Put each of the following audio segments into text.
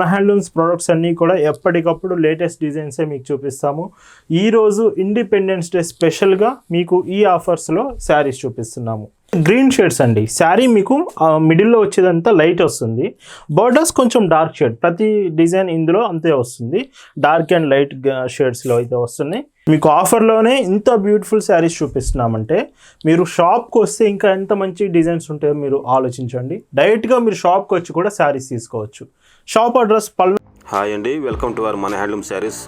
మన handlooms products అన్నీ కూడా ఎప్పటికప్పుడు లేటెస్ట్ డిజైన్సే మీకు చూపిస్తాము. ఈరోజు ఇండిపెండెన్స్ డే స్పెషల్గా మీకు ఈ ఆఫర్స్లో శారీస్ చూపిస్తున్నాము. గ్రీన్ షేడ్స్ అండి. శారీ మీకు మిడిల్లో వచ్చేదంతా లైట్ వస్తుంది. బోర్డర్స్ కొంచెం డార్క్ షేడ్ ప్రతి డిజైన్ ఇందులో అంతే వస్తుంది. డార్క్ అండ్ లైట్ షేడ్స్లో అయితే వస్తున్నాయి. మీకు ఆఫర్లోనే ఇంత బ్యూటిఫుల్ శారీస్ చూపిస్తున్నామంటే మీరు షాప్కి వస్తే ఇంకా ఎంత మంచి డిజైన్స్ ఉంటాయో మీరు ఆలోచించండి. డైరెక్ట్గా మీరు షాప్కి వచ్చి కూడా శారీస్ తీసుకోవచ్చు. షాప్ అడ్రస్ పల్ హాయ్ అండి వెల్కమ్ టు అవర్ మన హ్యాండ్లూమ్ శారీస్.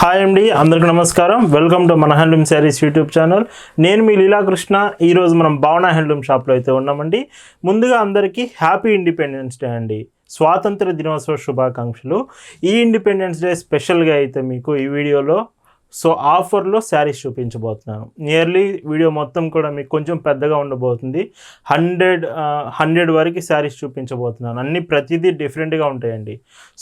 హాయ్ అండి అందరికీ నమస్కారం. వెల్కమ్ టు మన హ్యాండ్లూమ్ శారీస్ యూట్యూబ్ ఛానల్. నేను మీ లీలాకృష్ణ. ఈరోజు మనం భావన హ్యాండ్లూమ్ షాప్లో అయితే ఉన్నామండి. ముందుగా అందరికీ హ్యాపీ ఇండిపెండెన్స్ డే అండి. స్వాతంత్ర దినోత్సవ శుభాకాంక్షలు. ఈ ఇండిపెండెన్స్ డే స్పెషల్గా అయితే మీకు ఈ వీడియోలో సో ఆఫర్లో శారీస్ చూపించబోతున్నాను. నియర్లీ వీడియో మొత్తం కూడా మీకు కొంచెం పెద్దగా ఉండబోతుంది. హండ్రెడ్ హండ్రెడ్ వరకు శారీస్ చూపించబోతున్నాను. అన్ని ప్రతిదీ డిఫరెంట్గా ఉంటాయండి.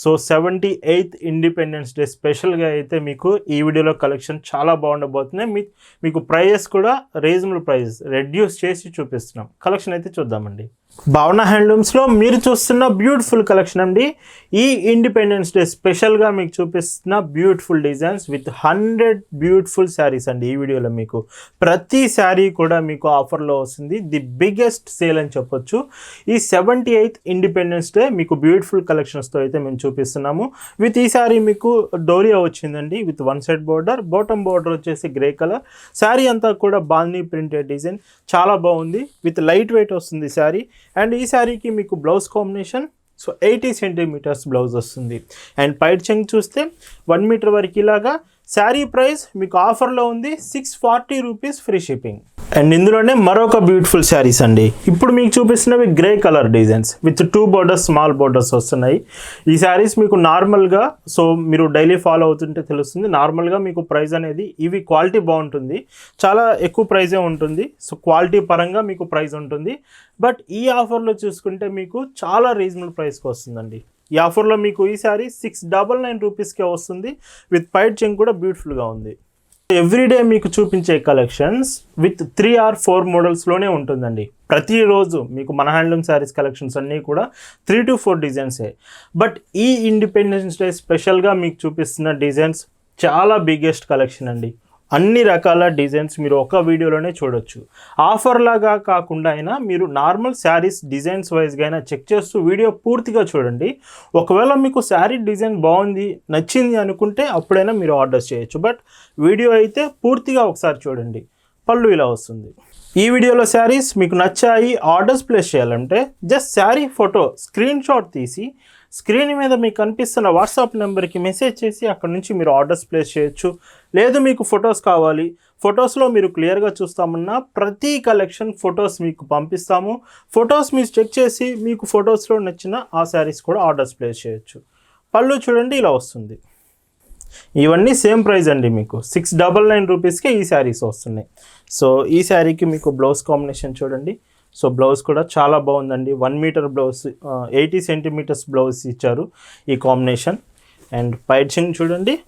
So seventy eighth Independence Day స్పెషల్గా అయితే మీకు ఈ వీడియోలో కలెక్షన్ చాలా బాగుండబోతున్నాయి. మీ మీకు ప్రైజెస్ కూడా రీజనబుల్ ప్రైజెస్. రెడ్యూస్ చేసి చూపిస్తున్నాం. కలెక్షన్ అయితే చూద్దామండి. భావన హ్యాండ్లూమ్స్లో మీరు చూస్తున్న బ్యూటిఫుల్ కలెక్షన్ అండి. ఈ ఇండిపెండెన్స్ డే స్పెషల్గా మీకు చూపిస్తున్న beautiful designs with hundred beautiful saris అండి. ఈ వీడియోలో మీకు ప్రతి శారీ కూడా మీకు ఆఫర్లో వస్తుంది. ది బిగ్గెస్ట్ సేల్ అని చెప్పొచ్చు. ఈ సెవెంటీ ఎయిత్ ఇండిపెండెన్స్ డే మీకు బ్యూటిఫుల్ కలెక్షన్స్తో అయితే మేము చూపిస్తున్నాము. విత్ ఈ శారీ మీకు డోరియా వచ్చిందండి. With one side border. Bottom border వచ్చేసి గ్రే కలర్. శారీ అంతా కూడా బాల్నీ ప్రింటెడ్ డిజైన్. చాలా బాగుంది. విత్ లైట్ వెయిట్ వస్తుంది శారీ. అండ్ ఈ శారీకి మీకు blouse combination so eighty centimetres blouse వస్తుంది. అండ్ పైట్ చెంగ్ చూస్తే వన్ మీటర్ వరకు ఇలాగా శారీ ప్రైస్ మీకు ఆఫర్లో ఉంది six forty rupees free shipping and ఇందులోనే మరొక బ్యూటిఫుల్ శారీస్ అండి. ఇప్పుడు మీకు చూపిస్తున్నవి grey colour designs with two borders small borders వస్తున్నాయి. ఈ శారీస్ మీకు నార్మల్గా సో మీరు డైలీ ఫాలో అవుతుంటే తెలుస్తుంది. నార్మల్గా మీకు ప్రైస్ అనేది ఇవి క్వాలిటీ బాగుంటుంది. చాలా ఎక్కువ ప్రైజే ఉంటుంది. సో క్వాలిటీ పరంగా మీకు ప్రైస్ ఉంటుంది. బట్ ఈ ఆఫర్లో చూసుకుంటే మీకు చాలా రీజనబుల్ ప్రైస్కి వస్తుందండి. ఈ ఆఫర్లో మీకు ఈ శారీ సిక్స్ డబల్ నైన్ రూపీస్కే వస్తుంది. విత్ పైట్ చెంగ్ కూడా బ్యూటిఫుల్గా ఉంది. ఎవ్రీడే మీకు చూపించే collections with three or four మోడల్స్లోనే ఉంటుందండి. ప్రతిరోజు మీకు మన హ్యాండ్లూమ్ శారీస్ కలెక్షన్స్ అన్నీ కూడా త్రీ టు ఫోర్ డిజైన్సే. బట్ ఈ ఇండిపెండెన్స్ డే స్పెషల్గా మీకు చూపిస్తున్న డిజైన్స్ చాలా బిగ్గెస్ట్ కలెక్షన్ అండి. అన్ని రకాల డిజైన్స్ మీరు ఒక వీడియోలోనే చూడొచ్చు. ఆఫర్లాగా కాకుండా అయినా మీరు నార్మల్ శారీస్ డిజైన్స్ వైజ్గా అయినా చెక్ చేస్తూ వీడియో పూర్తిగా చూడండి. ఒకవేళ మీకు శారీ డిజైన్ బాగుంది నచ్చింది అనుకుంటే అప్పుడైనా మీరు ఆర్డర్ చేయొచ్చు. బట్ వీడియో అయితే పూర్తిగా ఒకసారి చూడండి. పళ్ళు ఇలా వస్తుంది. ఈ వీడియోలో శారీస్ మీకు నచ్చాయి ఆర్డర్స్ ప్లేస్ చేయాలంటే just sari photo screenshot తీసి స్క్రీన్ మీద మీకు కనిపిస్తున్న వాట్సాప్ నెంబర్కి మెసేజ్ చేసి అక్కడ నుంచి మీరు ఆర్డర్స్ ప్లేస్ చేయొచ్చు. లేదు మీకు ఫొటోస్ కావాలి. ఫొటోస్లో మీరు క్లియర్గా చూస్తామన్నా ప్రతి కలెక్షన్ ఫొటోస్ మీకు పంపిస్తాము. ఫొటోస్ మీరు చెక్ చేసి మీకు ఫొటోస్లో నచ్చిన ఆ శారీస్ కూడా ఆర్డర్స్ ప్లేస్ చేయొచ్చు. పళ్ళు చూడండి ఇలా వస్తుంది. ఇవన్నీ సేమ్ ప్రైస్ అండి మీకు. సిక్స్ డబల్ నైన్ రూపీస్కే ఈ శారీస్ వస్తున్నాయి. సో ఈ శారీకి మీకు బ్లౌజ్ కాంబినేషన్ చూడండి. సో బ్లౌజ్ కూడా చాలా బాగుందండి. One metre blouse eighty centimetres blouse ఇచ్చారు ఈ కాంబినేషన్. అండ్ పైచింగ్ చూడండి.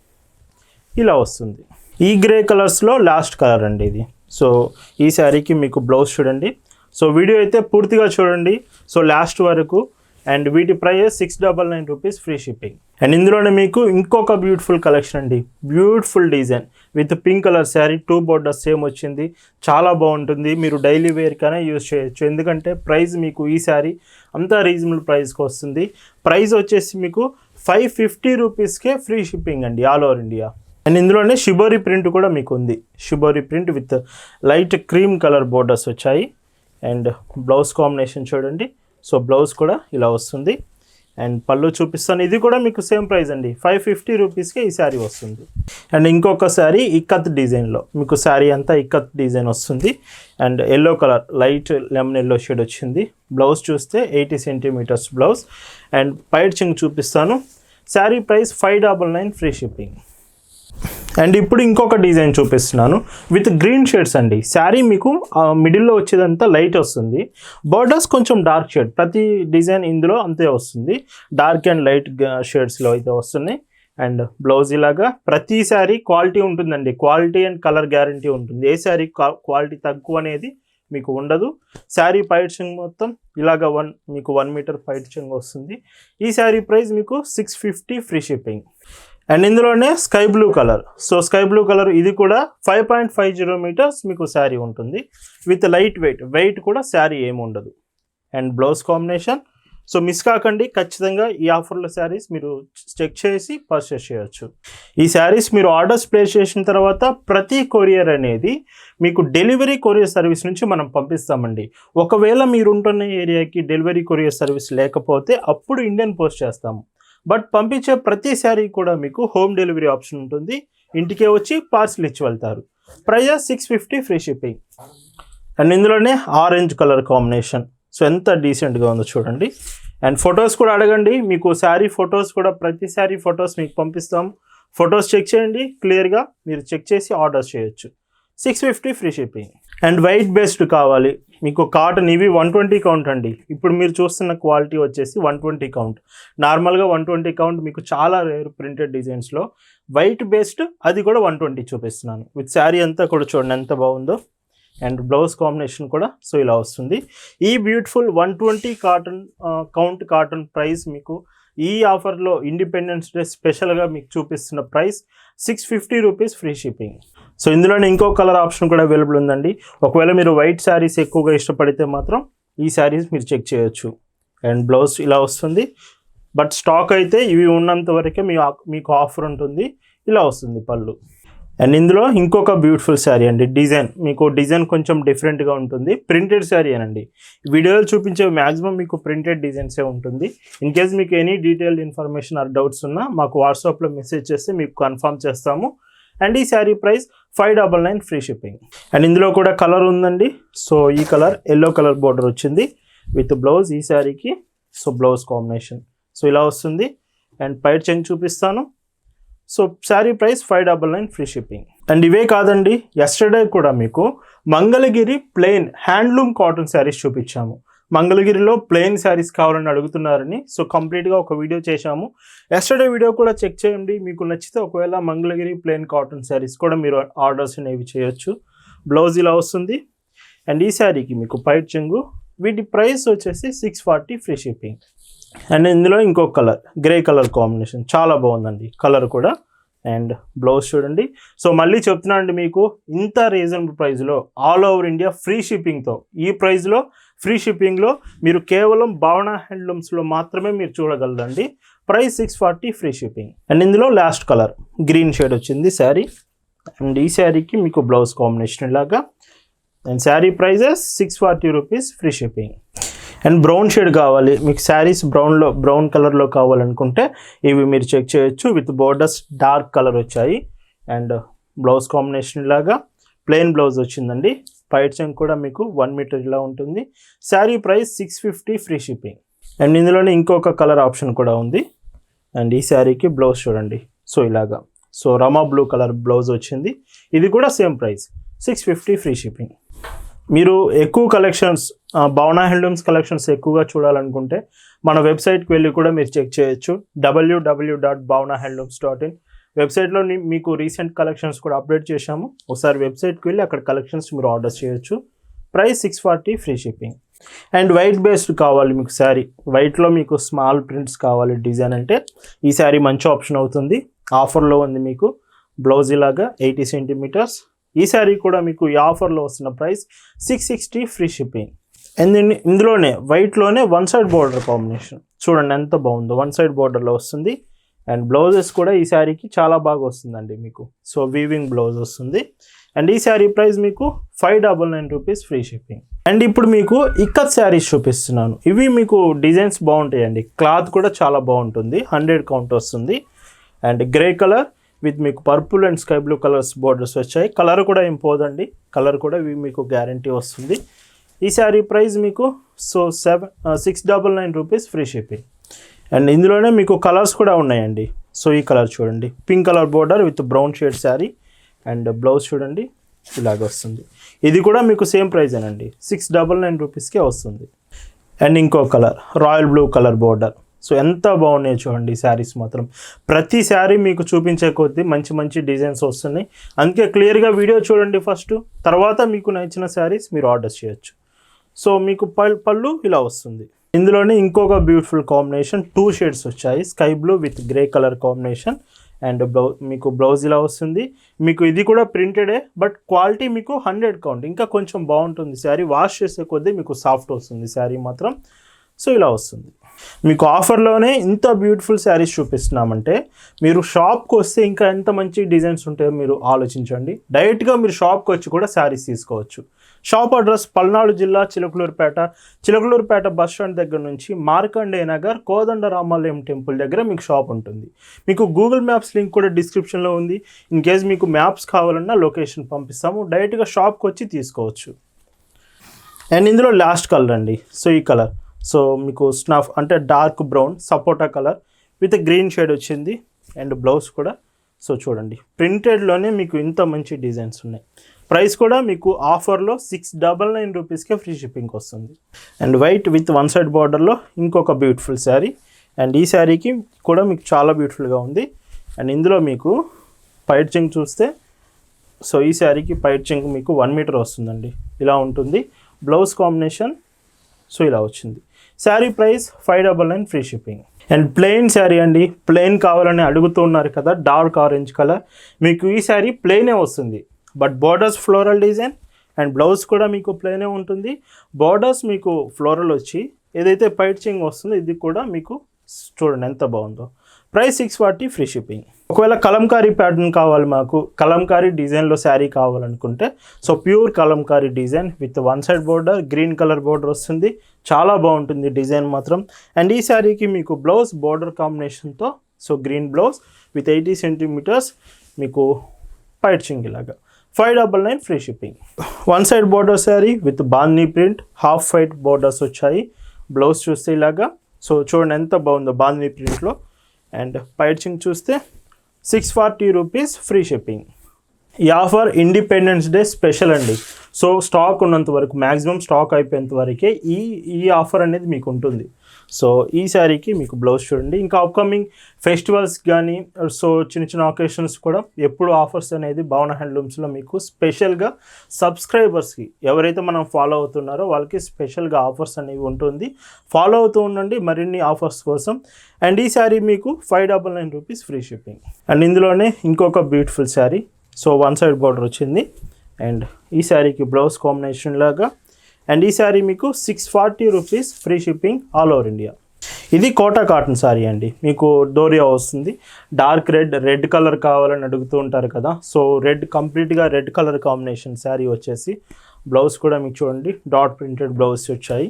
ఇలా వస్తుంది. ఈ గ్రే కలర్స్లో లాస్ట్ కలర్ అండి ఇది. సో ఈ శారీకి మీకు బ్లౌజ్ చూడండి. సో వీడియో అయితే పూర్తిగా చూడండి. సో లాస్ట్ వరకు అండ్ వీటి price six double nine rupees free shipping and ఇందులోనే మీకు ఇంకొక బ్యూటిఫుల్ కలెక్షన్ అండి. Beautiful design with pink colour sari two borders same వచ్చింది. చాలా బాగుంటుంది. మీరు డైలీ వేర్కైనా యూజ్ చేయొచ్చు. ఎందుకంటే ప్రైస్ మీకు ఈ శారీ అంతా రీజనబుల్ ప్రైస్కి వస్తుంది. ప్రైస్ వచ్చేసి మీకు ఫైవ్ ఫిఫ్టీ రూపీస్కే ఫ్రీ షిప్పింగ్ అండి ఆల్ ఓవర్ ఇండియా అండ్ ఇందులోనే షిబోరి ప్రింట్ కూడా మీకు ఉంది shibori print with light cream colour borders వచ్చాయి. అండ్ బ్లౌజ్ కాంబినేషన్ చూడండి. సో బ్లౌజ్ కూడా ఇలా వస్తుంది. అండ్ పళ్ళు చూపిస్తాను. ఇది కూడా మీకు సేమ్ ప్రైస్ అండి. ఫైవ్ ఫిఫ్టీ రూపీస్కి ఈ శారీ వస్తుంది. అండ్ ఇంకొక శారీ ఇక్కత్ డిజైన్లో. మీకు శారీ అంతా ఇక్కత్ డిజైన్ వస్తుంది. And yellow colour light lemon yellow shade వచ్చింది. బ్లౌజ్ చూస్తే ఎయిటీ సెంటీమీటర్స్ బ్లౌజ్. అండ్ పైడ్చింగ్ చూపిస్తాను. Sari price five double nine free shipping. And ఇప్పుడు ఇంకొక డిజైన్ చూపిస్తున్నాను. విత్ గ్రీన్ షేడ్స్ అండి. శారీ మీకు మిడిల్లో వచ్చేదంతా లైట్ వస్తుంది. బోర్డర్స్ కొంచెం డార్క్ షేడ్ ప్రతి డిజైన్ ఇందులో అంతే వస్తుంది. డార్క్ అండ్ లైట్ షేడ్స్లో అయితే వస్తున్నాయి అండ్ బ్లౌజ్ ఇలాగా ప్రతి శారీ క్వాలిటీ ఉంటుందండి. క్వాలిటీ అండ్ కలర్ గ్యారంటీ ఉంటుంది. ఏ శారీ క్వాలిటీ తక్కువ అనేది మీకు ఉండదు. శారీ పైడ్చింగ్ మొత్తం ఇలాగ వన్ మీకు వన్ మీటర్ పైడ్చింగ్ వస్తుంది. ఈ శారీ ప్రైస్ మీకు six fifty free shipping and ఇందులోనే sky blue colour so sky blue colour ఇది కూడా five point five zero metres మీకు శారీ ఉంటుంది. విత్ లైట్ వెయిట్ వెయిట్ కూడా శారీ ఏమి ఉండదు. And blouse combination so miss కాకండి ఖచ్చితంగా ఈ ఆఫర్లో శారీస్ మీరు చెక్ చేసి పర్చేస్ చేయొచ్చు. ఈ శారీస్ మీరు ఆర్డర్స్ ప్లేస్ చేసిన తర్వాత ప్రతి కొరియర్ అనేది మీకు డెలివరీ కొరియర్ సర్వీస్ నుంచి మనం పంపిస్తామండి. ఒకవేళ మీరు ఉంటున్న ఏరియాకి డెలివరీ కొరియర్ సర్వీస్ లేకపోతే అప్పుడు ఇండియన్ పోస్ట్ చేస్తాము. బట్ పంపించే ప్రతి శారీ కూడా మీకు హోమ్ డెలివరీ ఆప్షన్ ఉంటుంది. ఇంటికే వచ్చి పార్సిల్ ఇచ్చి వెళ్తారు. Price six fifty free shipping. And ఇందులోనే ఆరెంజ్ కలర్ కాంబినేషన్. సో ఎంత డీసెంట్గా ఉందో చూడండి. అండ్ ఫొటోస్ కూడా అడగండి. మీకు శారీ ఫొటోస్ కూడా ప్రతి శారీ ఫొటోస్ మీకు పంపిస్తాం. ఫొటోస్ చెక్ చేయండి. క్లియర్గా మీరు చెక్ చేసి ఆర్డర్ చేయొచ్చు. Six fifty free shipping. And white based కావాలి. మీకు కాటన్ ఇవి వన్ ట్వంటీ కౌంట్ అండి. ఇప్పుడు మీరు చూస్తున్న క్వాలిటీ వచ్చేసి వన్ ట్వంటీ కౌంట్ నార్మల్గా వన్ ట్వంటీ కౌంట్ మీకు చాలా రేర్ ప్రింటెడ్ డిజైన్స్లో వైట్ బేస్డ్ అది కూడా వన్ ట్వంటీ చూపిస్తున్నాను. విత్ శారీ అంతా కూడా చూడండి ఎంత బాగుందో. అండ్ బ్లౌజ్ కాంబినేషన్ కూడా సో ఇలా వస్తుంది. ఈ beautiful one twenty cotton count cotton price మీకు ఈ ఆఫర్లో ఇండిపెండెన్స్ డే స్పెషల్గా మీకు చూపిస్తున్న price six fifty rupees free shipping so ఇందులోనే ఇంకో కలర్ ఆప్షన్ కూడా అవైలబుల్ ఉందండి. ఒకవేళ మీరు వైట్ శారీస్ ఎక్కువగా ఇష్టపడితే మాత్రం ఈ శారీస్ మీరు చెక్ చేయొచ్చు. అండ్ బ్లౌజ్ ఇలా వస్తుంది. బట్ స్టాక్ అయితే ఇవి ఉన్నంత వరకే మీ మీకు ఆఫర్ ఉంటుంది. ఇలా వస్తుంది పళ్ళు. అండ్ ఇందులో ఇంకొక బ్యూటిఫుల్ శారీ అండి. డిజైన్ మీకు డిజైన్ కొంచెం డిఫరెంట్గా ఉంటుంది. ప్రింటెడ్ శారీ అనండి. వీడియోలు చూపించే మ్యాక్సిమం మీకు ప్రింటెడ్ డిజైన్సే ఉంటుంది. ఇన్ కేస్ మీకు any detailed information or doubts ఉన్నా మాకు వాట్సాప్లో మెసేజ్ చేస్తే మీకు కన్ఫర్మ్ చేస్తాము. అండ్ ఈ sari price five double nine free shipping. And ఇందులో కూడా కలర్ ఉందండి. సో ఈ కలర్ ఎల్లో కలర్ బార్డర్ వచ్చింది. విత్ బ్లౌజ్ ఈ శారీకి. So blouse combination. సో ఇలా వస్తుంది. అండ్ పైట్ చెంగ్ చూపిస్తాను. So sari price five double nine free shipping. And ఇవే కాదండి ఎస్టర్డే కూడా మీకు Mangalagiri plain handloom cotton saris చూపించాము. మంగళగిరిలో ప్లెయిన్ శారీస్ కావాలని అడుగుతున్నారని. సో కంప్లీట్గా ఒక వీడియో చేశాము. ఎస్టర్డే వీడియో కూడా చెక్ చేయండి. మీకు నచ్చితే ఒకవేళ మంగళగిరి ప్లెయిన్ కాటన్ శారీస్ కూడా మీరు ఆర్డర్స్ అనేవి చేయొచ్చు. బ్లౌజ్ ఇలా వస్తుంది. అండ్ ఈ శారీకి మీకు పైట్ చెంగు. వీటి ప్రైస్ వచ్చేసి six forty free shipping and ఇందులో ఇంకో కలర్ గ్రే కలర్ కాంబినేషన్. చాలా బాగుందండి కలర్ కూడా. అండ్ బ్లౌజ్ చూడండి. సో మళ్ళీ చెప్తున్నానండి మీకు ఇంత రీజనబుల్ ప్రైస్లో ఆల్ ఓవర్ ఇండియా ఫ్రీ షిప్పింగ్తో ఈ ప్రైస్లో ఫ్రీ షిప్పింగ్లో మీరు కేవలం భావన హ్యాండ్లూమ్స్లో మాత్రమే మీరు చూడగలరండి. Price six forty free shipping. And ఇందులో లాస్ట్ కలర్. గ్రీన్ షేడ్ వచ్చింది శారీ. అండ్ ఈ శారీకి మీకు బ్లౌజ్ కాంబినేషన్ ఇలాగా and sari prices six forty rupees free shipping. And brown shade కావాలి. మీకు శారీస్ బ్రౌన్లో బ్రౌన్ కలర్లో కావాలనుకుంటే ఇవి మీరు చెక్ చేయొచ్చు. విత్ బోర్డర్స్ డార్క్ కలర్ వచ్చాయి. అండ్ బ్లౌజ్ కాంబినేషన్ లాగా. ప్లెయిన్ బ్లౌజ్ వచ్చిందండి. పైట్ చెంగ్ కూడా మీకు వన్ మీటర్ ఇలా ఉంటుంది. Sari price six fifty free shipping. And ఇందులోనే ఇంకొక కలర్ ఆప్షన్ కూడా ఉంది. అండ్ ఈ శారీకి బ్లౌజ్ చూడండి. సో ఇలాగా. సో రమా బ్లూ కలర్ బ్లౌజ్ వచ్చింది. ఇది కూడా same price. Six fifty free shipping. మీరు ఎక్కువ కలెక్షన్స్ భావన హ్యాండ్లూమ్స్ కలెక్షన్స్ ఎక్కువగా చూడాలనుకుంటే మన వెబ్సైట్కి వెళ్ళి కూడా మీరు చెక్ చేయొచ్చు. W W W dot Bhavana handlooms dot in. వెబ్సైట్లో మీకు రీసెంట్ కలెక్షన్స్ కూడా అప్డేట్ చేశాము. ఒకసారి వెబ్సైట్కి వెళ్ళి అక్కడ కలెక్షన్స్ మీరు ఆర్డర్ చేయొచ్చు. Price six forty free shipping. And white based కావాలి మీకు శారీ. వైట్లో మీకు స్మాల్ ప్రింట్స్ కావాలి డిజైన్ అంటే. ఈ శారీ మంచి ఆప్షన్ అవుతుంది. ఆఫర్లో ఉంది మీకు. బ్లౌజ్ ఇలాగా ఎయిటీ సెంటీమీటర్స్. ఈ శారీ కూడా మీకు ఈ ఆఫర్లో వస్తున్న price six sixty free shipping. And ఇందులోనే వైట్లోనే వన్ సైడ్ బార్డర్ కాంబినేషన్. చూడండి ఎంత బాగుందో. వన్ సైడ్ బార్డర్లో వస్తుంది. అండ్ బ్లౌజెస్ కూడా ఈ శారీకి చాలా బాగా వస్తుందండి మీకు. సో వీవింగ్ బ్లౌజ్ వస్తుంది. అండ్ ఈ శారీ ప్రైస్ మీకు five double nine rupees free shipping and ఇప్పుడు మీకు ఇక్కత్ శారీస్ చూపిస్తున్నాను. ఇవి మీకు డిజైన్స్ బాగుంటాయండి. క్లాత్ కూడా చాలా బాగుంటుంది. హండ్రెడ్ కౌంట్ వస్తుంది. అండ్ గ్రే కలర్ విత్ మీకు purple and sky blue colours borders వచ్చాయి. కలర్ కూడా ఏం పోదండి. కలర్ కూడా ఇవి మీకు గ్యారంటీ వస్తుంది. ఈ శారీ ప్రైస్ మీకు so seven six double nine rupees free shipping and ఇందులోనే మీకు కలర్స్ కూడా ఉన్నాయండి. సో ఈ కలర్ చూడండి. Pink colour border with brown shade sari and blouse చూడండి. ఇలాగ వస్తుంది. ఇది కూడా మీకు సేమ్ ప్రైజేనండి సిక్స్ డబల్ నైన్ రూపీస్కే వస్తుంది. అండ్ ఇంకో colour royal blue colour border so ఎంత బాగున్నాయో చూడండి శారీస్ మాత్రం. ప్రతి శారీ మీకు చూపించే కొద్దీ మంచి మంచి డిజైన్స్ వస్తున్నాయి. అందుకే క్లియర్గా వీడియో చూడండి ఫస్ట్ తర్వాత మీకు నచ్చిన శారీస్ మీరు ఆర్డర్ చేయొచ్చు. సో మీకు పల్ పళ్ళు ఇలా వస్తుంది. ఇందులోనే ఇంకొక బ్యూటిఫుల్ కాంబినేషన్ టూ షేడ్స్ వచ్చాయి. Sky blue with grey colour combination and బ్లౌ మీకు బ్లౌజ్ ఇలా వస్తుంది. మీకు ఇది కూడా ప్రింటెడే బట్ క్వాలిటీ మీకు హండ్రెడ్ కౌంట్ ఇంకా కొంచెం బాగుంటుంది. శారీ వాష్ చేసే కొద్దీ మీకు సాఫ్ట్ వస్తుంది. శారీ మాత్రం సో ఇలా వస్తుంది. మీకు ఆఫర్లోనే ఇంత బ్యూటిఫుల్ శారీస్ చూపిస్తున్నామంటే మీరు షాప్కి వస్తే ఇంకా ఎంత మంచి డిజైన్స్ ఉంటాయో మీరు ఆలోచించండి. డైరెక్ట్గా మీరు షాప్కి వచ్చి కూడా శారీస్ తీసుకోవచ్చు. షాప్ అడ్రస్ పల్నాడు జిల్లా చిలకలూరుపేట. చిలకలూరుపేట బస్ స్టాండ్ దగ్గర నుంచి మార్కండే నగర్ కోదండ రామాలయం టెంపుల్ దగ్గర మీకు షాప్ ఉంటుంది. మీకు గూగుల్ మ్యాప్స్ లింక్ కూడా డిస్క్రిప్షన్లో ఉంది. ఇన్ కేస్ మీకు మ్యాప్స్ కావాలన్నా లొకేషన్ పంపిస్తాము. డైరెక్ట్గా షాప్కి వచ్చి తీసుకోవచ్చు. అండ్ ఇందులో లాస్ట్ కలర్ అండి. సో ఈ కలర్. సో మీకు స్నఫ్ అంటే dark brown sapota colour with green shade వచ్చింది. అండ్ బ్లౌజ్ కూడా. సో చూడండి. ప్రింటెడ్లోనే మీకు ఇంత మంచి డిజైన్స్ ఉన్నాయి. ప్రైస్ కూడా మీకు ఆఫర్లో సిక్స్ డబల్ నైన్ రూపీస్కే ఫ్రీ షిప్పింగ్ వస్తుంది. And white with one side బార్డర్లో ఇంకొక బ్యూటిఫుల్ శారీ. అండ్ ఈ శారీకి కూడా మీకు చాలా బ్యూటిఫుల్గా ఉంది. అండ్ ఇందులో మీకు పైట్ చింగ్ చూస్తే సో ఈ శారీకి పైట్ చింగ్ మీకు వన్ మీటర్ వస్తుందండి. ఇలా ఉంటుంది. బ్లౌజ్ కాంబినేషన్ సో ఇలా వచ్చింది. Sari price five double nine free shipping. And plain sari అండి. ప్లెయిన్ కావాలని అడుగుతూ ఉన్నారు కదా డార్క్ ఆరెంజ్ కలర్. మీకు ఈ శారీ ప్లెయినే వస్తుంది. But borders floral design and blouse కూడా మీకు ప్లెయినే ఉంటుంది. బార్డర్స్ మీకు ఫ్లోరల్ వచ్చి ఏదైతే పైచింగ్ వస్తుందో ఇది కూడా మీకు చూడండి ఎంత బాగుందో. Price six forty free shipping ఒకవేళ కలంకారీ ప్యాటర్న్ కావాలి మాకు కలంకారీ డిజైన్లో శారీ కావాలనుకుంటే so pure kalamkari design with one side border green colour border వస్తుంది. చాలా బాగుంటుంది డిజైన్ మాత్రం. అండ్ ఈ శారీకి మీకు బ్లౌజ్ బోర్డర్ కాంబినేషన్తో so green blouse with eighty centimetres మీకు పైట్ చింగ్ ఇలాగా five double nine free shipping. One side border sari with బాందీ print half white borders వచ్చాయి. బ్లౌజ్ చూస్తే ఇలాగా. సో చూడండి ఎంత బాగుందో బాందీ ప్రింట్లో. అండ్ పైచింగ్ చూస్తే six forty rupees free shipping. ఈ ఆఫర్ ఇండిపెండెన్స్ డే స్పెషల్ అండి. సో స్టాక్ ఉన్నంత వరకు మ్యాక్సిమం స్టాక్ అయిపోయేంత వరకే ఈ ఈ ఆఫర్ అనేది మీకు ఉంటుంది. సో ఈ శారీకి మీకు బ్లౌజ్ చూడండి. ఇంకా అప్కమింగ్ ఫెస్టివల్స్ కానీ సో చిన్న చిన్న ఒకేషన్స్ కూడా ఎప్పుడు ఆఫర్స్ అనేది భవన హ్యాండ్లూమ్స్లో మీకు స్పెషల్గా సబ్స్క్రైబర్స్కి ఎవరైతే మనం ఫాలో అవుతున్నారో వాళ్ళకి స్పెషల్గా ఆఫర్స్ అనేవి ఉంటుంది. ఫాలో అవుతూ ఉండండి మరిన్ని ఆఫర్స్ కోసం. అండ్ ఈ శారీ మీకు five double nine rupees free shipping and ఇందులోనే ఇంకొక beautiful sari. So one side border వచ్చింది. అండ్ ఈ శారీకి బ్లౌజ్ కాంబినేషన్ లాగా అండ్ ఈ శారీ మీకు six forty rupees free shipping all over India ఇది కోటా కాటన్ శారీ అండి. మీకు డోరియా వస్తుంది. డార్క్ రెడ్ రెడ్ కలర్ కావాలని అడుగుతూ ఉంటారు కదా. సో రెడ్ కంప్లీట్గా రెడ్ కలర్ కాంబినేషన్ శారీ వచ్చేసి బ్లౌజ్ కూడా మీకు చూడండి. డాట్ ప్రింటెడ్ బ్లౌజ్ వచ్చాయి.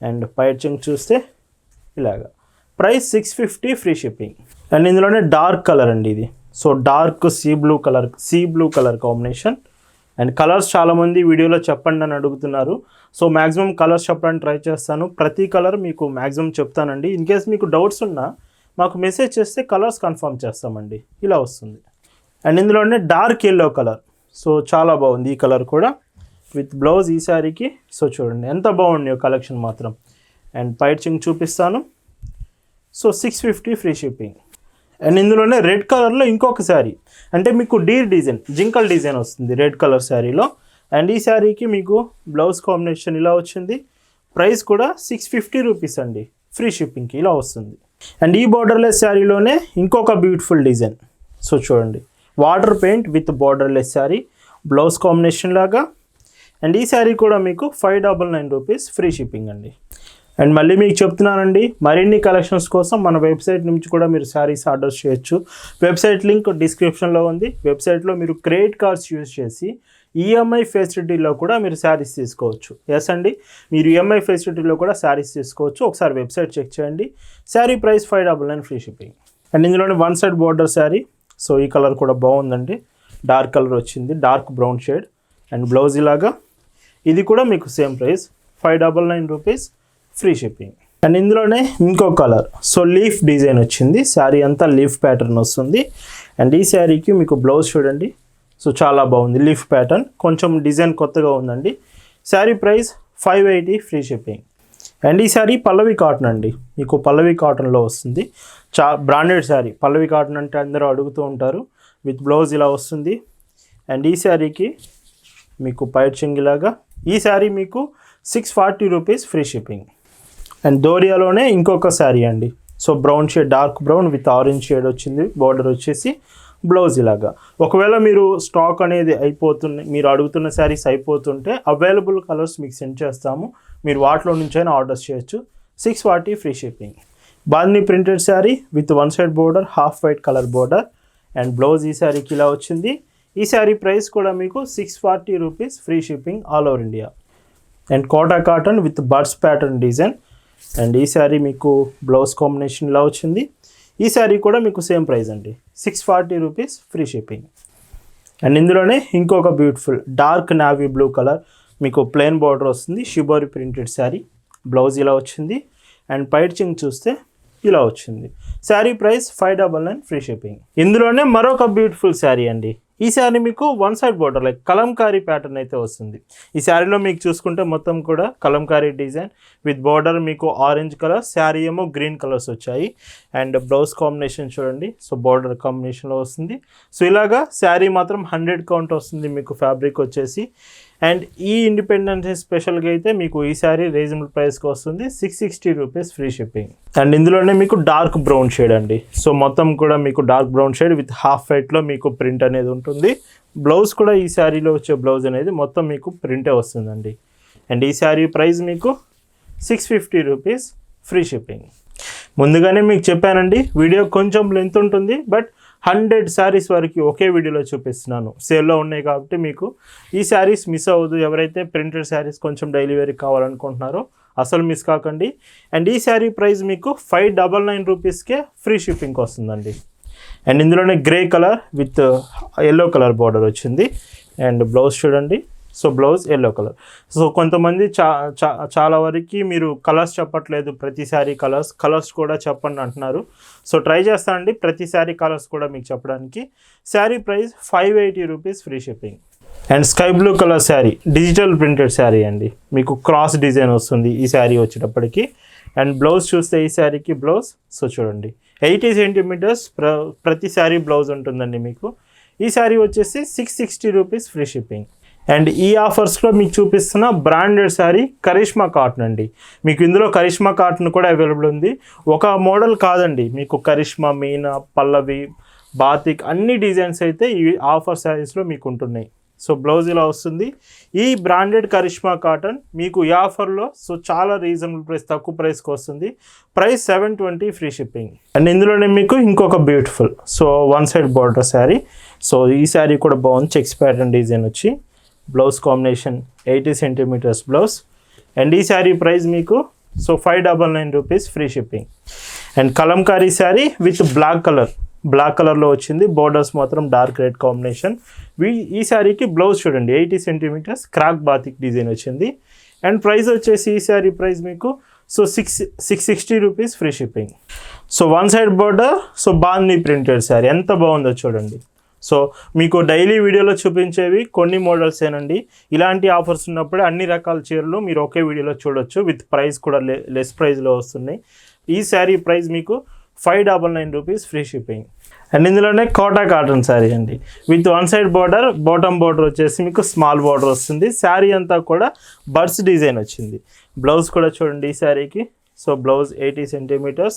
అండ్ పైచింగ్ చూస్తే ఇలాగా. Price six fifty free shipping and ఇందులోనే డార్క్ కలర్ అండి ఇది. So dark sea blue colour sea blue colour combination and colours చాలామంది వీడియోలో చెప్పండి అని అడుగుతున్నారు. సో మ్యాక్సిమం కలర్స్ చెప్పడానికి ట్రై చేస్తాను. ప్రతి కలర్ మీకు మ్యాక్సిమం చెప్తానండి. ఇన్ కేస్ మీకు డౌట్స్ ఉన్నా మాకు మెసేజ్ చేస్తే కలర్స్ కన్ఫర్మ్ చేస్తామండి. ఇలా వస్తుంది. అండ్ ఇందులోనే డార్క్ ఎల్లో కలర్ సో చాలా బాగుంది ఈ కలర్ కూడా. విత్ బ్లౌజ్ ఈ శారీకి సో చూడండి. ఎంత బాగుంది కలెక్షన్ మాత్రం. అండ్ పైచింగ్ చూపిస్తాను. So six fifty free shipping and ఇందులోనే రెడ్ కలర్లో ఇంకొక శారీ. అంటే మీకు డీర్ డిజైన్ జింకల్ డిజైన్ వస్తుంది రెడ్ కలర్ శారీలో. అండ్ ఈ శారీకి మీకు బ్లౌజ్ కాంబినేషన్ ఇలా వచ్చింది. ప్రైస్ కూడా సిక్స్ ఫిఫ్టీ రూపీస్ అండి. ఫ్రీ షిప్పింగ్కి ఇలా వస్తుంది. అండ్ ఈ బార్డర్లెస్ శారీలోనే ఇంకొక బ్యూటిఫుల్ డిజైన్. సో చూడండి water paint with borderless sari blouse combination లాగా. అండ్ ఈ శారీ కూడా మీకు five double nine rupees free shipping అండి. అండ్ మళ్ళీ మీకు చెప్తున్నానండి మరిన్ని కలెక్షన్స్ కోసం మన వెబ్సైట్ నుంచి కూడా మీరు శారీస్ ఆర్డర్ చేయొచ్చు. వెబ్సైట్ లింక్ డిస్క్రిప్షన్లో ఉంది. వెబ్సైట్లో మీరు క్రెడిట్ కార్డ్స్ యూజ్ చేసి ఈఎంఐ ఫెసిలిటీలో కూడా మీరు శారీస్ తీసుకోవచ్చు. ఎస్ అండి? మీరు ఈఎంఐ ఫెసిలిటీలో కూడా శారీస్ తీసుకోవచ్చు. ఒకసారి వెబ్సైట్ చెక్ చేయండి. Sari price five double nine free shipping. And ఇందులోనే one side border sari. So ఈ కలర్ కూడా బాగుందండి. డార్క్ కలర్ వచ్చింది. Dark brown shade and blouse ఇలాగా. ఇది కూడా మీకు same price. Five double nine rupees. Free shipping. And ఇందులోనే ఇంకో కలర్. సో లీఫ్ డిజైన్ వచ్చింది. శారీ అంతా లీఫ్ ప్యాటర్న్ వస్తుంది. అండ్ ఈ శారీకి మీకు బ్లౌజ్ చూడండి. సో చాలా బాగుంది. Leaf pattern. కొంచెం డిజైన్ కొత్తగా ఉందండి. Sari price five eighty free shipping. And ఈ శారీ పల్లవి కాటన్ అండి. మీకు పల్లవి కాటన్లో వస్తుంది. చా బ్రాండెడ్ శారీ. పల్లవి కాటన్ అంటే అందరూ అడుగుతూ ఉంటారు. విత్ బ్లౌజ్ ఇలా వస్తుంది. అండ్ ఈ శారీకి మీకు పైట్ ఇలాగా ఈ శారీ మీకు six forty rupees free shipping. And దోరియాలోనే ఇంకొక శారీ అండి. So brown shade dark brown with orange shade వచ్చింది. బార్డర్ వచ్చేసి బ్లౌజ్ ఇలాగా. ఒకవేళ మీరు స్టాక్ అనేది అయిపోతుంది మీరు అడుగుతున్న శారీస్ అయిపోతుంటే అవైలబుల్ కలర్స్ మీకు సెండ్ చేస్తాము. మీరు వాటిలో నుంచైనా ఆర్డర్స్ చేయొచ్చు. Six forty free shipping. బాందీ printed sari with one side border half white colour border and blouse ఈ శారీకి ఇలా వచ్చింది. ఈ శారీ ప్రైస్ కూడా మీకు six forty rupees free shipping all over India. And Kota cotton with birds pattern design. And ఈ శారీ మీకు blouse combination ఇలా వచ్చింది. ఈ శారీ కూడా మీకు సేమ్ ప్రైస్ అండి. Six forty rupees free shipping and ఇందులోనే ఇంకొక beautiful dark navy blue colour మీకు ప్లెయిన్ బార్డర్ వస్తుంది. Shibori printed sari. బ్లౌజ్ ఇలా వచ్చింది. అండ్ పైడ్చింగ్ చూస్తే ఇలా వచ్చింది. Sari price five double nine free shipping ఇందులోనే మరొక బ్యూటిఫుల్ శారీ అండి. ఈ శారీ మీకు one side border like kalamkari pattern అయితే వస్తుంది. ఈ శారీలో మీకు చూసుకుంటే మొత్తం కూడా కలంకారీ డిజైన్. విత్ బార్డర్ మీకు ఆరెంజ్ కలర్ శారీ ఏమో గ్రీన్ కలర్స్ వచ్చాయి. అండ్ బ్లౌజ్ కాంబినేషన్ చూడండి. సో బార్డర్ కాంబినేషన్లో వస్తుంది. సో ఇలాగా శారీ మాత్రం హండ్రెడ్ కౌంట్ వస్తుంది మీకు ఫ్యాబ్రిక్ వచ్చేసి. అండ్ ఈ ఇండిపెండెన్స్ డే స్పెషల్గా అయితే మీకు ఈ శారీ రీజనబుల్ ప్రైస్కి వస్తుంది. Six sixty rupees free shipping. And ఇందులోనే మీకు డార్క్ బ్రౌన్ షేడ్ అండి. సో మొత్తం కూడా మీకు dark brown shade with half వైట్లో మీకు ప్రింట్ అనేది ఉంటుంది. బ్లౌజ్ కూడా ఈ శారీలో వచ్చే బ్లౌజ్ అనేది మొత్తం మీకు ప్రింటే వస్తుందండి. అండ్ ఈ శారీ ప్రైస్ మీకు six fifty rupees free shipping. ముందుగానే మీకు చెప్పానండి వీడియో కొంచెం లెంత్ ఉంటుంది బట్ హండ్రెడ్ శారీస్ వరకు ఒకే వీడియోలో చూపిస్తున్నాను. సేల్లో ఉన్నాయి కాబట్టి మీకు ఈ శారీస్ మిస్ అవ్వదు. ఎవరైతే ప్రింటెడ్ శారీస్ కొంచెం డైలీ వేర్కి కావాలనుకుంటున్నారో అసలు మిస్ కాకండి. అండ్ ఈ శారీ ప్రైస్ మీకు ఫైవ్ డబల్ నైన్ రూపీస్కే ఫ్రీ షిప్పింగ్కి వస్తుందండి. అండ్ ఇందులోనే grey colour with yellow colour border వచ్చింది. అండ్ బ్లౌజ్ చూడండి. So blouse yellow colour so కొంతమంది చా చా చాలా వరకు మీరు కలర్స్ చెప్పట్లేదు ప్రతిసారి కలర్స్ కలర్స్ కూడా చెప్పండి అంటున్నారు. సో ట్రై చేస్తానండి ప్రతిసారి కలర్స్ కూడా మీకు చెప్పడానికి. Sari price five eighty rupees free shipping and sky blue colour sari digital printed sari అండి. మీకు క్రాస్ డిజైన్ వస్తుంది ఈ శారీ వచ్చేటప్పటికి. అండ్ బ్లౌజ్ చూస్తే ఈ శారీకి బ్లౌజ్ సో చూడండి. ఎయిటీ సెంటీమీటర్స్ ప్ర ప్రతి శారీ బ్లౌజ్ ఉంటుందండి మీకు. ఈ శారీ వచ్చేసి six sixty rupees free shipping and ఈ ఆఫర్స్లో మీకు చూపిస్తున్న బ్రాండెడ్ శారీ కరిష్మా కాటన్ అండి. మీకు ఇందులో కరిష్మా కాటన్ కూడా అవైలబుల్ ఉంది. ఒక మోడల్ కాదండి. మీకు కరిష్మా మీనా పల్లవి బాతిక్ అన్ని డిజైన్స్ అయితే ఈ ఆఫర్ శారీస్లో మీకు ఉంటున్నాయి. సో బ్లౌజ్ ఇలా వస్తుంది. ఈ బ్రాండెడ్ కరిష్మా కాటన్ మీకు ఈ ఆఫర్లో సో చాలా రీజనబుల్ ప్రైస్ తక్కువ ప్రైస్కి వస్తుంది. Price seven twenty free shipping and ఇందులోనే మీకు ఇంకొక beautiful so one side border sari so ఈ శారీ కూడా బాగుంది. చెక్స్ ప్యాటర్న్ డిజైన్ వచ్చి. Blouse combination eighty centimetres blouse. And ఈ శారీ ప్రైస్ మీకు so five double nine rupees free shipping. And kalamkari sari with black colour. Black కలర్లో వచ్చింది borders మాత్రం dark red combination. ఈ శారీకి బ్లౌజ్ చూడండి eighty centimetres crack batik design వచ్చింది. And price వచ్చేసి ఈ శారీ ప్రైస్ మీకు so six six sixty rupees free shipping. So one side border so బాందీ printed sari. ఎంత బాగుందో చూడండి. సో మీకు డైలీ వీడియోలో చూపించేవి కొన్ని మోడల్స్ ఏనండి. ఇలాంటి ఆఫర్స్ ఉన్నప్పుడే అన్ని రకాల చీరలు మీరు ఒకే వీడియోలో చూడొచ్చు. విత్ ప్రైస్ కూడా లె లెస్ ప్రైస్లో వస్తున్నాయి. ఈ శారీ ప్రైస్ మీకు five double nine rupees free shipping and ఇందులోనే కోటా కాటన్ శారీ అండి. With one side border bottom border వచ్చేసి మీకు స్మాల్ బార్డర్ వస్తుంది. శారీ అంతా కూడా బర్డ్స్ డిజైన్ వచ్చింది. బ్లౌజ్ కూడా చూడండి ఈ శారీకి so blouse eighty centimetres.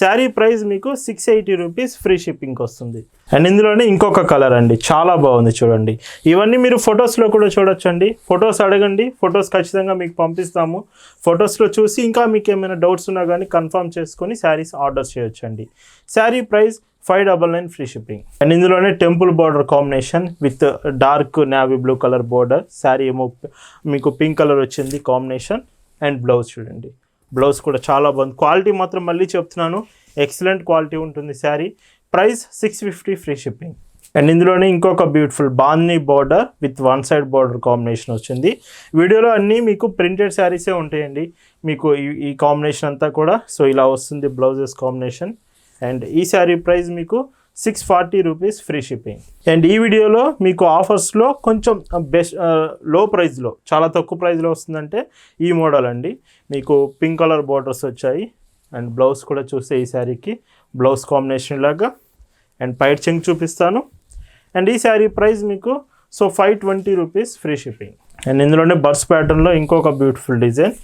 Sari price మీకు సిక్స్ ఎయిటీ రూపీస్ ఫ్రీ షిప్పింగ్కి వస్తుంది. అండ్ ఇందులోనే ఇంకొక కలర్ అండి. చాలా బాగుంది చూడండి. ఇవన్నీ మీరు ఫొటోస్లో కూడా చూడొచ్చండి. ఫొటోస్ అడగండి. ఫొటోస్ ఖచ్చితంగా మీకు పంపిస్తాము. ఫొటోస్లో చూసి ఇంకా మీకు ఏమైనా డౌట్స్ ఉన్నా కానీ కన్ఫర్మ్ చేసుకొని శారీస్ ఆర్డర్ చేయొచ్చండి. Sari price five double nine free shipping. And ఇందులోనే temple border combination with dark navy blue colour border. Sari ఏమో మీకు పింక్ కలర్ వచ్చింది కాంబినేషన్ అండ్ బ్లౌజ్ చూడండి. బ్లౌజ్ కూడా చాలా బాగుంది. క్వాలిటీ మాత్రం మళ్ళీ చెప్తున్నాను. ఎక్సలెంట్ క్వాలిటీ ఉంటుంది sari. Price six fifty free shipping and ఇందులోనే ఇంకొక beautiful బాందీ border with one side border combination వచ్చింది. వీడియోలో అన్నీ మీకు ప్రింటెడ్ శారీసే ఉంటాయండి. మీకు ఈ ఈ కాంబినేషన్ అంతా కూడా. సో ఇలా వస్తుంది బ్లౌజెస్ కాంబినేషన్ అండ్ ఈ శారీ ప్రైస్ మీకు six forty rupees free shipping and ఈ వీడియోలో మీకు ఆఫర్స్లో కొంచెం బెస్ట్లో ప్రైస్లో చాలా తక్కువ ప్రైస్లో వస్తుందంటే ఈ మోడల్ అండి. మీకు పింక్ కలర్ బోర్డర్స్ వచ్చాయి. అండ్ బ్లౌజ్ కూడా చూస్తే ఈ శారీకి బ్లౌజ్ కాంబినేషన్ లాగా. అండ్ పైట్ చెంగ్ చూపిస్తాను. అండ్ ఈ శారీ ప్రైస్ మీకు so five twenty rupees free shipping and ఇందులోనే బర్స్ ప్యాటర్న్లో ఇంకొక బ్యూటిఫుల్ డిజైన్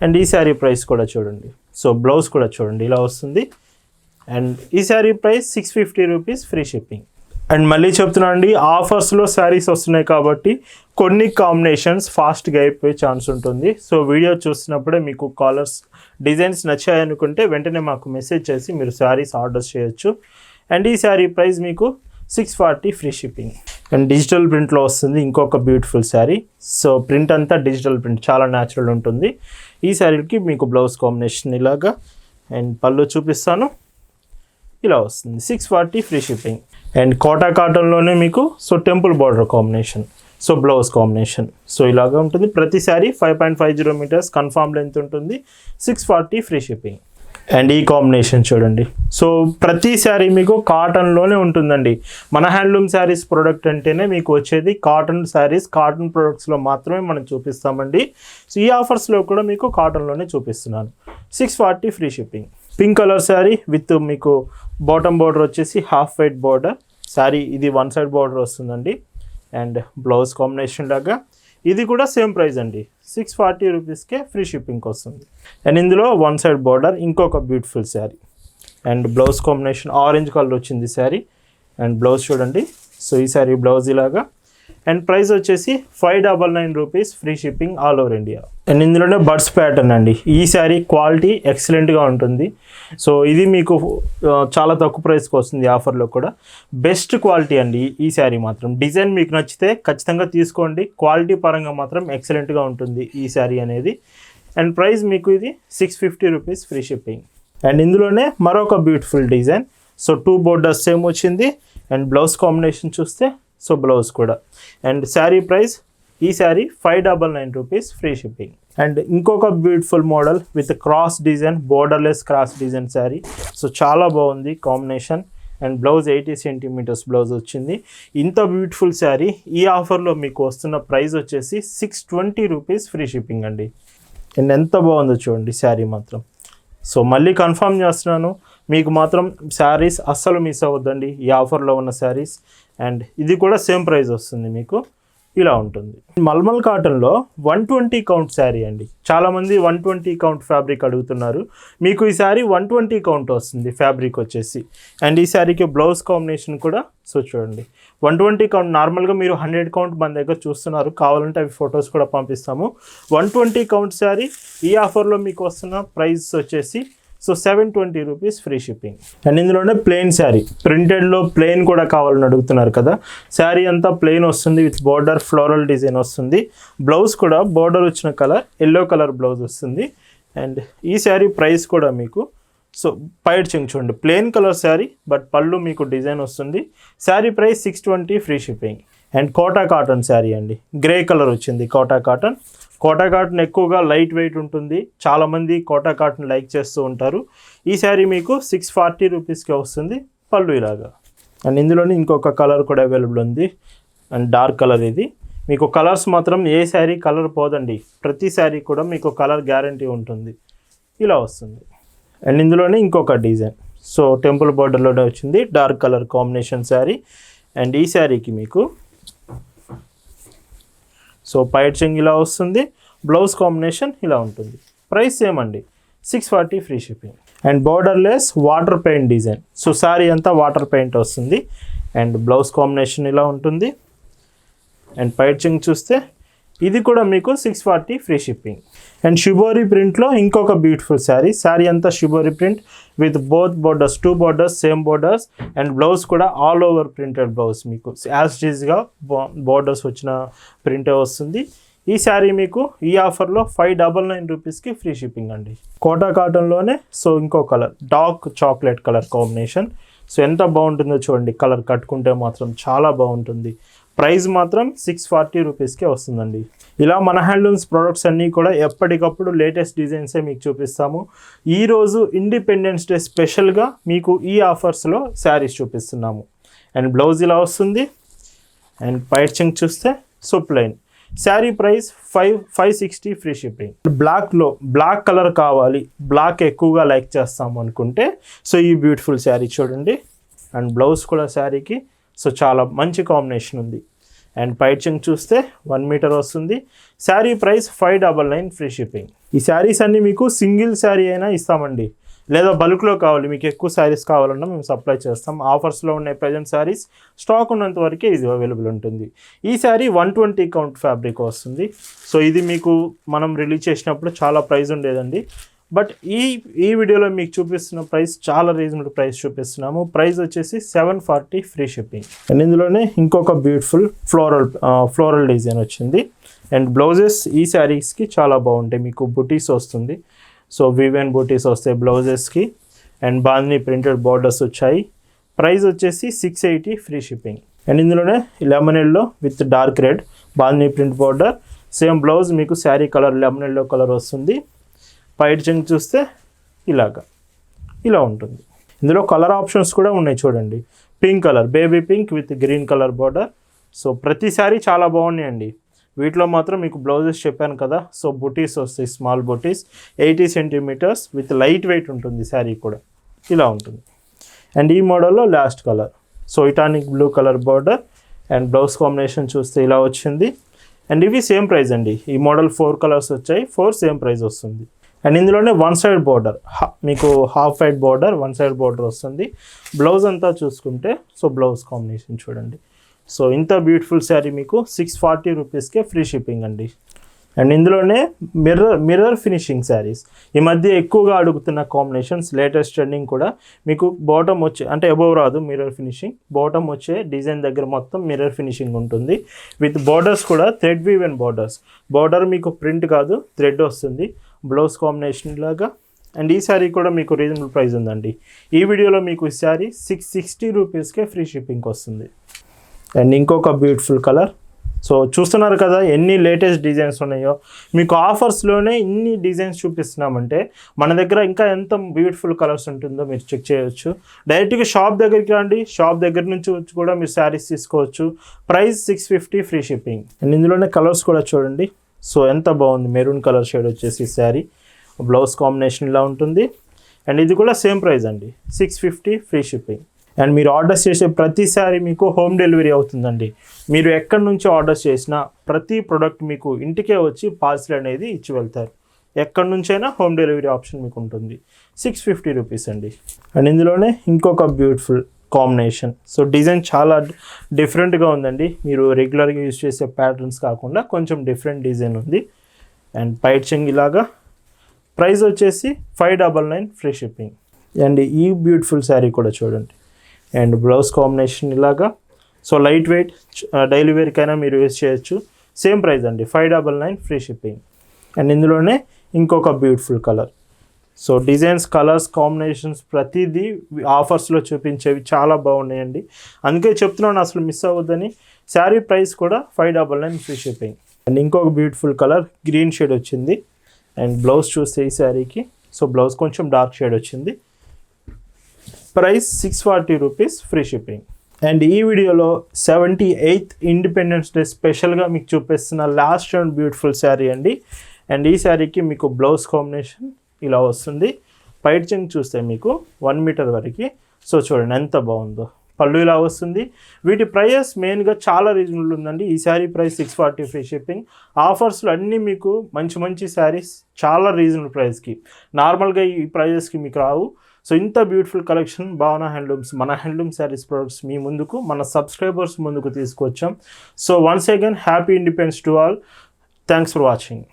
అండ్ ఈ శారీ ప్రైస్ కూడా చూడండి. సో బ్లౌజ్ కూడా చూడండి ఇలా వస్తుంది. అండ్ ఈ sari price six fifty rupees free shipping and మళ్ళీ చెప్తున్నా అండి ఆఫర్స్లో శారీస్ వస్తున్నాయి కాబట్టి కొన్ని కాంబినేషన్స్ ఫాస్ట్గా అయిపోయే ఛాన్స్ ఉంటుంది. సో వీడియో చూస్తున్నప్పుడే మీకు కాలర్స్ డిజైన్స్ నచ్చాయనుకుంటే వెంటనే మాకు మెసేజ్ చేసి మీరు శారీస్ ఆర్డర్ చేయొచ్చు. అండ్ ఈ శారీ ప్రైస్ మీకు six forty free shipping and digital ప్రింట్లో వస్తుంది ఇంకొక బ్యూటిఫుల్ శారీ సో ప్రింట్ అంతా డిజిటల్ ప్రింట్ చాలా న్యాచురల్ ఉంటుంది. ఈ శారీకి మీకు బ్లౌజ్ కాంబినేషన్ ఇలాగా. అండ్ పళ్ళు చూపిస్తాను. ఇలా వస్తుంది. Six forty free shipping and Kota కాటన్లోనే మీకు so temple border combination so blouse combination so ఇలాగా ఉంటుంది. ప్రతిసారి five point five zero metres confirm length ఉంటుంది. Six forty free shipping and ఈ కాంబినేషన్ చూడండి. సో ప్రతి శారీ మీకు కాటన్లోనే ఉంటుందండి. మన హ్యాండ్లూమ్ శారీస్ ప్రోడక్ట్ అంటేనే మీకు వచ్చేది కాటన్ శారీస్ కాటన్ ప్రోడక్ట్స్లో మాత్రమే మనం చూపిస్తామండి. సో ఈ ఆఫర్స్లో కూడా మీకు కాటన్లోనే చూపిస్తున్నాను. Six forty free shipping pink colour sari with మీకు బాటమ్ బార్డర్ వచ్చేసి హాఫ్ వైట్ బార్డర్ శారీ ఇది వన్ సైడ్ బార్డర్ వస్తుందండి. అండ్ బ్లౌజ్ కాంబినేషన్ లాగా. ఇది కూడా సేమ్ ప్రైస్ అండి. సిక్స్ ఫార్టీ రూపీస్కే ఫ్రీ షిప్పింగ్కి వస్తుంది. అండ్ ఇందులో వన్ సైడ్ బార్డర్ ఇంకొక beautiful sari. And blouse combination orange colour వచ్చింది శారీ. అండ్ బ్లౌజ్ చూడండి. సో ఈ శారీ బ్లౌజ్ ఇలాగా. అండ్ ప్రైస్ వచ్చేసి five double nine rupees free shipping all over India and ఇందులోనే బడ్స్ ప్యాటర్న్ అండి. ఈ శారీ క్వాలిటీ ఎక్సలెంట్గా ఉంటుంది. సో ఇది మీకు చాలా తక్కువ ప్రైస్కి వస్తుంది ఆఫర్లో కూడా. బెస్ట్ క్వాలిటీ అండి ఈ శారీ మాత్రం. డిజైన్ మీకు నచ్చితే ఖచ్చితంగా తీసుకోండి. క్వాలిటీ పరంగా మాత్రం ఎక్సలెంట్గా ఉంటుంది ఈ శారీ అనేది. అండ్ ప్రైస్ మీకు ఇది six fifty rupees free shipping and ఇందులోనే మరొక beautiful design so two borders same వచ్చింది? అండ్ బ్లౌజ్ కాంబినేషన్ చూస్తే సో బ్లౌజ్ కూడా. అండ్ శారీ ప్రైస్ ఈ sari five double nine rupees free shipping and ఇంకొక beautiful model with cross design borderless cross design sari. So చాలా బాగుంది combination and blouse eighty centimetres blouse వచ్చింది. ఇంత beautiful sari ఈ ఆఫర్లో మీకు వస్తున్న ప్రైస్ వచ్చేసి six twenty rupees free shipping అండి. అండ్ ఎంత బాగుందో చూడండి శారీ మాత్రం. సో మళ్ళీ కన్ఫర్మ్ చేస్తున్నాను మీకు మాత్రం శారీస్ అస్సలు మిస్ అవ్వద్దండి. ఈ ఆఫర్లో ఉన్న శారీస్ అండ్ ఇది కూడా సేమ్ ప్రైస్ వస్తుంది మీకు. ఇలా ఉంటుంది. మల్మల్ కాటన్లో వన్ ట్వంటీ కౌంట్ శారీ అండి. చాలామంది వన్ ట్వంటీ కౌంట్ ఫ్యాబ్రిక్ అడుగుతున్నారు. మీకు ఈ శారీ వన్ ట్వంటీ కౌంట్ వస్తుంది ఫ్యాబ్రిక్ వచ్చేసి. అండ్ ఈ శారీకి బ్లౌజ్ కాంబినేషన్ కూడా సో చూడండి. వన్ ట్వంటీ కౌంట్ నార్మల్గా మీరు హండ్రెడ్ కౌంట్ మన దగ్గర చూస్తున్నారు. కావాలంటే అవి ఫొటోస్ కూడా పంపిస్తాము. వన్ ట్వంటీ కౌంట్ శారీ ఈ ఆఫర్లో మీకు వస్తున్న ప్రైస్ వచ్చేసి so seven twenty rupees free shipping and ఇందులోనే ప్లెయిన్ శారీ ప్రింటెడ్లో ప్లెయిన్ కూడా కావాలని అడుగుతున్నారు కదా. శారీ అంతా ప్లెయిన్ వస్తుంది విత్ బార్డర్ ఫ్లోరల్ డిజైన్ వస్తుంది. బ్లౌజ్ కూడా బార్డర్ వచ్చిన కలర్ ఎల్లో కలర్ బ్లౌజ్ వస్తుంది. అండ్ ఈ శారీ ప్రైస్ కూడా మీకు సో పైడ్ చెంగ్ చూడండి. ప్లెయిన్ కలర్ శారీ బట్ పళ్ళు మీకు డిజైన్ వస్తుంది. Sari price six twenty free shipping and Kota cotton sari అండి. గ్రే కలర్ వచ్చింది కోటా కాటన్ కోటా కాటన్ ఎక్కువగా లైట్ వెయిట్ ఉంటుంది. చాలామంది కోటా కాటన్ లైక్ చేస్తూ ఉంటారు. ఈ శారీ మీకు సిక్స్ ఫార్టీ రూపీస్కి వస్తుంది. పళ్ళు ఇలాగా అండ్ ఇందులోనే ఇంకొక కలర్ కూడా అవైలబుల్ ఉంది. అండ్ డార్క్ కలర్ ఇది. మీకు కలర్స్ మాత్రం ఏ శారీ కలర్ పోదండి. ప్రతి శారీ కూడా మీకు కలర్ గ్యారంటీ ఉంటుంది. ఇలా వస్తుంది. అండ్ ఇందులోనే ఇంకొక డిజైన్. సో టెంపుల్ బార్డర్లోనే వచ్చింది. Dark colour combination sari. And ఈ శారీకి మీకు సో పైట్ చెంగ్ ఇలా వస్తుంది బ్లౌజ్ కాంబినేషన్ ఇలా ఉంటుంది. ప్రైస్ సేమ్ అండి six forty free shipping. And borderless water paint design. So sari అంతా వాటర్ పెయింట్ వస్తుంది అండ్ బ్లౌజ్ కాంబినేషన్ ఇలా ఉంటుంది. అండ్ పైట్ చెంగ్ చూస్తే ఇది కూడా మీకు six forty free shipping. And shibori ప్రింట్లో ఇంకొక బ్యూటిఫుల్ శారీ శారీ అంతా shibori print with both borders two borders same borders and blouse కూడా ఆల్ ఓవర్ ప్రింటెడ్ బ్లౌజ్ మీకు. యాజ్ డీజ్గా బోర్డర్స్ వచ్చిన ప్రింటే వస్తుంది. ఈ శారీ మీకు ఈ ఆఫర్లో ఫైవ్ డబల్ నైన్ రూపీస్కి ఫ్రీ షిప్పింగ్ అండి. కోటా కాటన్లోనే సో ఇంకో colour dark chocolate colour combination so ఎంత బాగుంటుందో చూడండి కలర్ కట్టుకుంటే మాత్రం చాలా బాగుంటుంది. ప్రైస్ మాత్రం సిక్స్ ఫార్టీ రూపీస్కే వస్తుందండి. ఇలా మన హ్యాండ్లూమ్స్ ప్రోడక్ట్స్ అన్నీ కూడా ఎప్పటికప్పుడు లేటెస్ట్ డిజైన్సే మీకు చూపిస్తాము. ఈరోజు ఇండిపెండెన్స్ డే స్పెషల్గా మీకు ఈ ఆఫర్స్లో శారీస్ చూపిస్తున్నాము. అండ్ బ్లౌజ్ ఇలా వస్తుంది. అండ్ పైట్ చూస్తే సుప్లైన్ sari price five five sixty free shipping. బ్లాక్లో బ్లాక్ కలర్ కావాలి బ్లాక్ ఎక్కువగా లైక్ చేస్తాము అనుకుంటే సో ఈ బ్యూటిఫుల్ శారీ చూడండి. అండ్ బ్లౌజ్ కూడా శారీకి సో చాలా మంచి కాంబినేషన్ ఉంది. అండ్ పైచింగ్ చూస్తే వన్ మీటర్ వస్తుంది. Sari price five double nine free shipping ఈ శారీస్ అన్నీ మీకు సింగిల్ శారీ అయినా ఇస్తామండి. లేదా బల్క్లో కావాలి మీకు ఎక్కువ శారీస్ కావాలన్నా మేము సప్లై చేస్తాం. ఆఫర్స్లో ఉన్న ప్రజెంట్ శారీస్ స్టాక్ ఉన్నంత వరకే ఇది అవైలబుల్ ఉంటుంది. ఈ sari one twenty count fabric వస్తుంది. సో ఇది మీకు మనం రిలీజ్ చేసినప్పుడు చాలా ప్రైస్ ఉండేదండి. బట్ ఈ ఈ వీడియోలో మీకు చూపిస్తున్న ప్రైస్ చాలా రీజనబుల్ ప్రైస్ చూపిస్తున్నాము. ప్రైస్ వచ్చేసి seven forty free shipping. And ఇందులోనే ఇంకొక బ్యూటిఫుల్ ఫ్లోరల్ ఫ్లోరల్ డిజైన్ వచ్చింది. అండ్ బ్లౌజెస్ ఈ శారీస్కి చాలా బాగుంటాయి. మీకు బుటీస్ వస్తుంది. సో వివెన్ బుటీస్ వస్తాయి బ్లౌజెస్కి. అండ్ బాందిని ప్రింటెడ్ బార్డర్స్ వచ్చాయి. ప్రైస్ వచ్చేసి six eighty free shipping. And ఇందులోనే lemon yellow with dark red bandhani print border. Same blouse మీకు sari colour lemon yellow colour వస్తుంది. పైట్ చెంగ్ చూస్తే ఇలాగా. ఇలా ఉంటుంది. ఇందులో కలర్ ఆప్షన్స్ కూడా ఉన్నాయి చూడండి. Pink colour baby pink with green colour border. So ప్రతి చాలా బాగున్నాయండి. వీటిలో మాత్రం మీకు బ్లౌజెస్ చెప్పాను కదా. సో బుటీస్ వస్తాయి small butis. Eighty centimetres with light weight ఉంటుంది శారీ కూడా. ఇలా ఉంటుంది. అండ్ ఈ మోడల్లో last colour. So ఇటానిక్ blue colour border and blouse combination చూస్తే ఇలా వచ్చింది. అండ్ ఇవి సేమ్ ప్రైస్ అండి. ఈ మోడల్ ఫోర్ కలర్స్ వచ్చాయి. ఫోర్ సేమ్ ప్రైస్ వస్తుంది. అండ్ ఇందులోనే వన్ సైడ్ బార్డర్. మీకు half side border one side border వస్తుంది. బ్లౌజ్ అంతా చూసుకుంటే సో బ్లౌజ్ కాంబినేషన్ చూడండి. సో ఇంత బ్యూటిఫుల్ శారీ మీకు సిక్స్ ఫార్టీ రూపీస్కే ఫ్రీ షిప్పింగ్ అండి. అండ్ ఇందులోనే మిర్రర్ మిర్రర్ ఫినిషింగ్ శారీస్. ఈ మధ్య ఎక్కువగా అడుగుతున్న కాంబినేషన్స్ లేటెస్ట్ ట్రెండింగ్ కూడా మీకు బాటమ్ వచ్చే అంటే అబోవ్ రాదు మిర్రర్ ఫినిషింగ్. బాటమ్ వచ్చే డిజైన్ దగ్గర మొత్తం మిర్రర్ ఫినిషింగ్ ఉంటుంది. విత్ బార్డర్స్ కూడా థ్రెడ్ వీవెన్ బార్డర్స్. బార్డర్ మీకు ప్రింట్ కాదు థ్రెడ్ వస్తుంది. బ్లౌజ్ కాంబినేషన్ లాగా. అండ్ ఈ శారీ కూడా మీకు రీజనబుల్ ప్రైస్ ఉందండి. ఈ వీడియోలో మీకు ఈ శారీ సిక్స్ సిక్స్టీ రూపీస్కే ఫ్రీ షిప్పింగ్ వస్తుంది. అండ్ ఇంకొక బ్యూటిఫుల్ కలర్. సో చూస్తున్నారు కదా ఎన్ని లేటెస్ట్ డిజైన్స్ ఉన్నాయో. మీకు ఆఫర్స్లోనే ఇన్ని డిజైన్స్ చూపిస్తున్నామంటే మన దగ్గర ఇంకా ఎంత బ్యూటిఫుల్ కలర్స్ ఉంటుందో మీరు చెక్ చేయొచ్చు. డైరెక్ట్గా షాప్ దగ్గరికి రండి. షాప్ దగ్గర నుంచి వచ్చి కూడా మీరు శారీస్ తీసుకోవచ్చు. Price six fifty free shipping. And ఇందులోనే కలర్స్ కూడా చూడండి. సో ఎంత బాగుంది. మెరూన్ కలర్ షేడ్ వచ్చేసి శారీ. బ్లౌజ్ కాంబినేషన్ ఇలా ఉంటుంది. అండ్ ఇది కూడా సేమ్ ప్రైస్ అండి. Six fifty free shipping and మీరు ఆర్డర్స్ చేసే ప్రతిసారి మీకు హోమ్ డెలివరీ అవుతుందండి. మీరు ఎక్కడి నుంచి ఆర్డర్స్ చేసినా ప్రతి ప్రోడక్ట్ మీకు ఇంటికే వచ్చి పార్సిల్ అనేది ఇచ్చి వెళ్తారు. ఎక్కడి నుంచైనా హోమ్ డెలివరీ ఆప్షన్ మీకు ఉంటుంది. సిక్స్ ఫిఫ్టీ రూపీస్ అండి. అండ్ ఇందులోనే ఇంకొక బ్యూటిఫుల్ కాంబినేషన్. సో డిజైన్ చాలా డిఫరెంట్గా ఉందండి. మీరు రెగ్యులర్గా యూజ్ చేసే ప్యాటర్న్స్ కాకుండా కొంచెం డిఫరెంట్ డిజైన్ ఉంది. అండ్ పైట్ చెంగిలాగా ప్రైస్ వచ్చేసి five double nine free shipping. And ఈ బ్యూటిఫుల్ శారీ కూడా చూడండి. అండ్ బ్లౌజ్ కాంబినేషన్ ఇలాగా. సో లైట్ వెయిట్ డైలీ వేర్కైనా మీరు యూజ్ చేయొచ్చు. సేమ్ ప్రైస్ అండి. Five double nine free shipping. And ఇందులోనే ఇంకొక beautiful colour. So designs colours combinations ప్రతిదీ ఆఫర్స్లో చూపించేవి చాలా బాగున్నాయండి. అందుకే చెప్తున్నాను అసలు మిస్ అవ్వద్దని. శారీ ప్రైస్ కూడా five double nine free shipping. And ఇంకొక బ్యూటిఫుల్ కలర్ గ్రీన్ షేడ్ వచ్చింది. అండ్ బ్లౌజ్ చూస్తే ఈ శారీకి. సో బ్లౌజ్ కొంచెం డార్క్ షేడ్ వచ్చింది. Price six forty rupees free shipping. And ఈ వీడియోలో సెవెంటీ ఎయిత్ ఇండిపెండెన్స్ డే స్పెషల్గా మీకు చూపిస్తున్న లాస్ట్ అండ్ బ్యూటిఫుల్ శారీ అండి. అండ్ ఈ శారీకి మీకు బ్లౌజ్ కాంబినేషన్ ఇలా వస్తుంది. పైట్ చూస్తే మీకు వన్ మీటర్ వరకు. సో చూడండి ఎంత బాగుందో. పళ్ళు ఇలా వస్తుంది. వీటి ప్రైస్ మెయిన్గా చాలా రీజనబుల్ ఉందండి. ఈ sari price six forty free shipping ఆఫర్స్లో అన్నీ మీకు మంచి మంచి శారీస్ చాలా రీజనబుల్ ప్రైస్కి. నార్మల్గా ఈ ప్రైజెస్కి మీకు రావు. సో ఇంత బ్యూటిఫుల్ కలెక్షన్ భావన హ్యాండ్లూమ్స్ మన హ్యాండ్లూమ్ శారీస్ ప్రొడక్ట్స్ మీ ముందుకు మన సబ్స్క్రైబర్స్ ముందుకు తీసుకొచ్చాం. So once again happy independence to all. Thanks for watching.